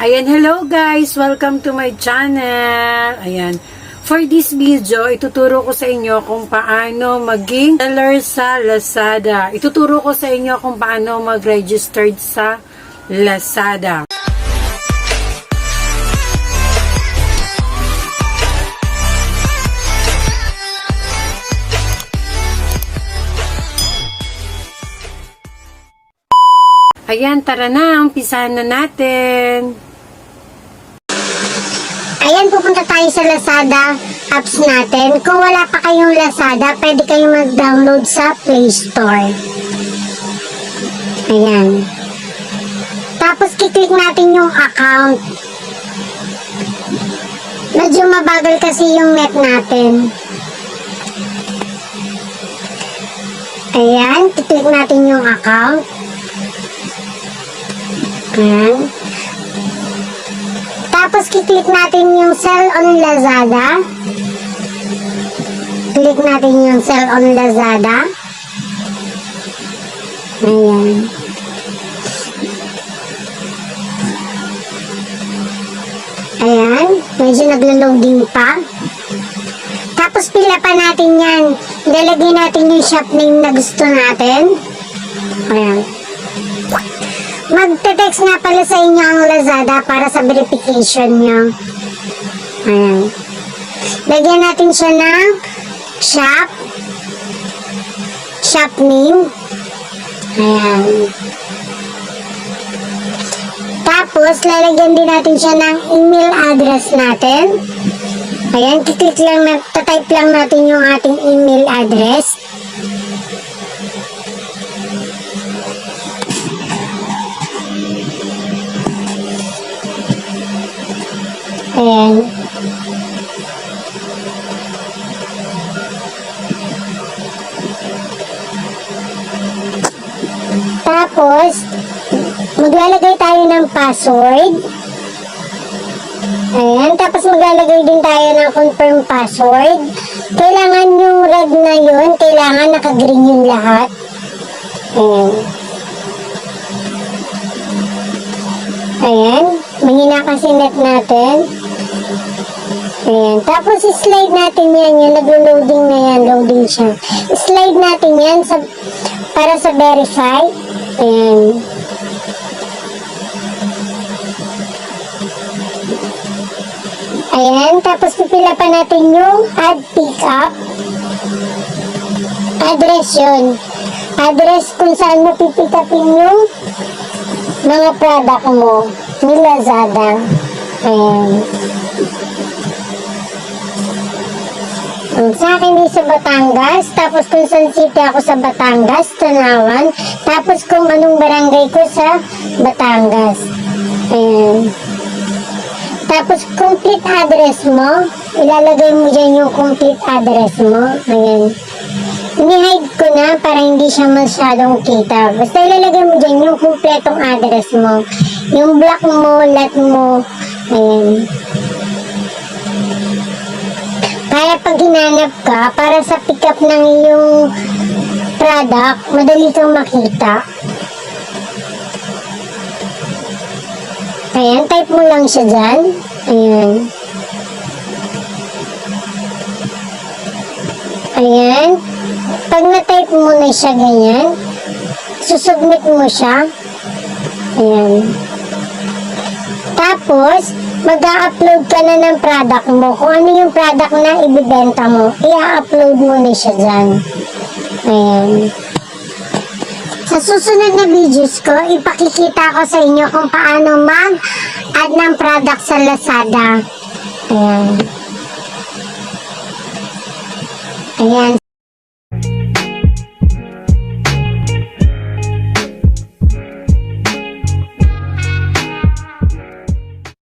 Ayan, hello guys! Welcome to my channel! Ayan. For this video, ituturo ko sa inyo kung paano maging seller sa Lazada. Ituturo ko sa inyo kung paano mag-registered sa Lazada. Ayan, tara na, umpisahan na natin. Ayan, pupunta tayo sa Lazada apps natin. Kung wala pa kayong Lazada, pwede kayong mag-download sa Play Store. Ayan. Tapos, kiklik natin yung account. Medyo mabagal kasi yung net natin. Ayan, kiklik natin yung account. Ayan. Tapos kiklik natin yung sell on Lazada. Click natin yung sell on Lazada. Ayan. Ayan. Medyo naglo-loading pa. Tapos pila pa natin yan. Ilalagay natin yung shop name na gusto natin. Ayan. Magte-text nga pala sa inyo ang Lazada para sa verification nyo. Ayan. Lagyan natin siya ng shop. Shop name. Ayan. Tapos, lalagyan din natin siya ng email address natin. Ayan, kiklik lang, na, tatype lang natin yung ating email address. Ayan. Tapos, maglalagay tayo ng password. Ayan, tapos maglalagay din tayo ng confirm password. Kailangan yung red na yun, kailangan naka-green yung lahat. Ayan. Ayan, mahina kasi net natin. Ayan, tapos slide natin yan, yung naglo-loading na yan, loading siya. Slide natin yan sa, para sa verify. Ayan. Ayan, tapos pipila pa natin yung add pickup. Address yun. Address kung saan mo pipick upin yung mga product mo ni Lazada. Ayan. Sa akin di sa Batangas, tapos kung saan city ako sa Batangas, Tanawan, tapos kung anong barangay ko sa Batangas. Ayan. Tapos complete address mo, ilalagay mo dyan yung complete address mo. Ayan. Ini-hide ko na para hindi siya masyadong kita. Basta ilalagay mo dyan yung kumpletong address mo. Yung block mo, lot mo. Ayan. Hinanap ka, para sa pick up ng iyong product, madali kang makita. Ayan, type mo lang siya dyan. Ayan. Ayan. Pag na-type mo na siya ganyan, susubmit mo siya. Ayan. Tapos, mag-upload ka na ng product mo. Kung ano yung product na ibibenta mo, i-upload mo na siya dyan. Ayan. Sa susunod na videos ko, ipakikita ko sa inyo kung paano mag-add ng product sa Lazada. Ayan. Ayan.